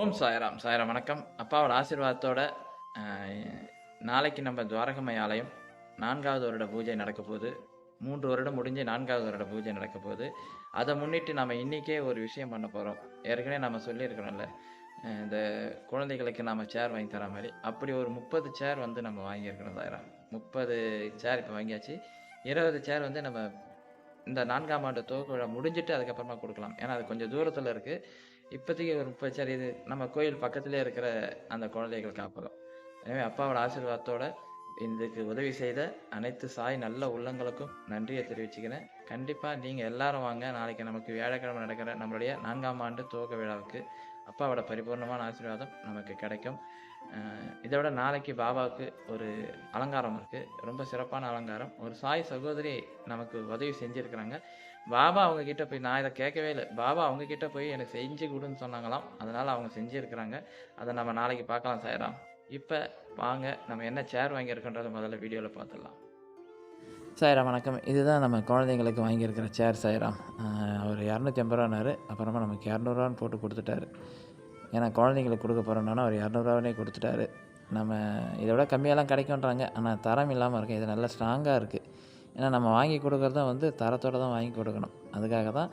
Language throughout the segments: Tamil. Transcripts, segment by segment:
ஓம் சாயராம். சாயராம் வணக்கம். அப்பாவோட ஆசீர்வாதத்தோட நாளைக்கு நம்ம துவாரகமய ஆலயம் நான்காவது வருட பூஜை நடக்க போகுது. மூன்று வருடம் முடிஞ்சு நான்காவது வருட பூஜை நடக்க போகுது. அதை முன்னிட்டு நம்ம இன்றைக்கே ஒரு விஷயம் பண்ண போகிறோம் ஏற்கனவே நம்ம சொல்லியிருக்கிறோம்ல இந்த குழந்தைகளுக்கு நாம் சேர் வாங்கி தர மாதிரி. அப்படி ஒரு முப்பது சேர் வந்து நம்ம வாங்கியிருக்கிறோம் சாயராம். முப்பது சேர் இப்போ வாங்கியாச்சு. இருபது சேர் வந்து நம்ம இந்த நான்காம் ஆண்டு துவக்க விழா முடிஞ்சிட்டு அதுக்கப்புறமா கொடுக்கலாம். ஏன்னா அது கொஞ்சம் தூரத்தில் இருக்குது இப்போதைக்கு ஒரு முப்பது சரி இது நம்ம கோயில் பக்கத்திலே இருக்கிற அந்த குழந்தைகள் காப்பகம் எனவே அப்பாவோட ஆசீர்வாதத்தோட இதுக்கு உதவி செய்த அனைத்து சாய் நல்ல உள்ளங்களுக்கும் நன்றியை தெரிவிச்சுக்கிறேன். கண்டிப்பாக நீங்கள் எல்லாரும் வாங்க. நாளைக்கு நமக்கு வியாழக்கிழமை நடக்கிற நம்மளுடைய நான்காம் ஆண்டு துவக்க விழாவுக்கு அப்பாவோட பரிபூர்ணமான ஆசீர்வாதம் நமக்கு கிடைக்கும். இதை விட நாளைக்கு பாபாவுக்கு ஒரு அலங்காரம் இருக்குது ரொம்ப சிறப்பான அலங்காரம். ஒரு சாய் சகோதரி நமக்கு உதவி செஞ்சுருக்கிறாங்க. பாபா அவங்கக்கிட்ட போய் நான் இதை கேட்கவே இல்லை. பாபா அவங்க கிட்டே போய் எனக்கு செஞ்சு கொடுன்னு சொன்னாங்களாம். அதனால் அவங்க செஞ்சுருக்கிறாங்க. அதை நம்ம நாளைக்கு பார்க்கலாம் சாய்ராம். இப்போ வாங்க நம்ம என்ன சேர் வாங்கியிருக்கோன்றதை முதல்ல வீடியோவில் பார்த்துடலாம். சாய்ராம் வணக்கம். இதுதான் நம்ம குழந்தைங்களுக்கு வாங்கியிருக்கிற சேர் சாய்ராம் அவர் இரநூத்தி ஐம்பது ரூபானாரு அப்புறமா நமக்கு இரநூறுவான்னு போட்டு கொடுத்துட்டாரு. ஏன்னா குழந்தைங்களுக்கு கொடுக்க போகிறோன்னா அவர் இரநூறுவானே கொடுத்துட்டாரு. நம்ம இதை விட கம்மியாலாம் கிடைக்குன்றாங்க ஆனால் தரம் இல்லாமல் இருக்குது இது நல்லா ஸ்ட்ராங்காக இருக்குது ஏன்னா நம்ம வாங்கி கொடுக்குறதும் வந்து தரத்தோடு தான் வாங்கி கொடுக்கணும். அதுக்காக தான்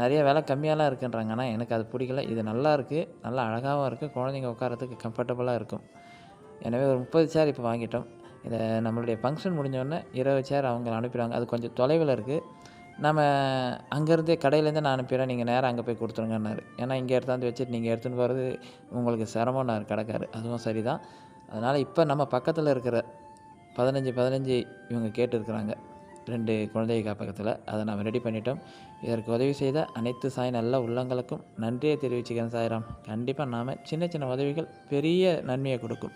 நிறைய விலை கம்மியாலாம் இருக்குன்றாங்க. ஆனால் எனக்கு அது பிடிக்கல. இது நல்லா இருக்குது நல்லா அழகாகவும் இருக்குது குழந்தைங்க உட்காரத்துக்கு கம்ஃபர்டபுளாக இருக்கும். எனவே ஒரு முப்பது சேர் இப்போ வாங்கிட்டோம். இதை நம்மளுடைய ஃபங்க்ஷன் முடிஞ்சோடனே இருபது சேர் அவங்க அனுப்பிடுவாங்க. அது கொஞ்சம் தொலைவில் இருக்குது நம்ம அங்கேருந்தே கடையிலேருந்து நான் அனுப்பிடுறேன். நீங்கள் நேராக அங்கே போய் கொடுத்துருங்கன்னாரு. ஏன்னா இங்கே எடுத்தாந்து வச்சுட்டு நீங்கள் எடுத்துன்னு போகிறது உங்களுக்கு சிரமம்னாரு கடைக்காரு. அதுவும் சரி தான் அதனால் இப்போ நம்ம பக்கத்தில் இருக்கிற பதினஞ்சு பதினஞ்சு இவங்க கேட்டுருக்குறாங்க. ரெண்டு குழந்தை காப்பகத்தில். அதை நாம் ரெடி பண்ணிட்டோம். இதற்கு உதவி செய்த அனைத்து சாய் நல்ல உள்ளங்களுக்கும் நன்றியை தெரிவிச்சுக்கிறேன் சாய்ராம். கண்டிப்பாக நாம் சின்ன சின்ன உதவிகள் பெரிய நன்மையை கொடுக்கும்.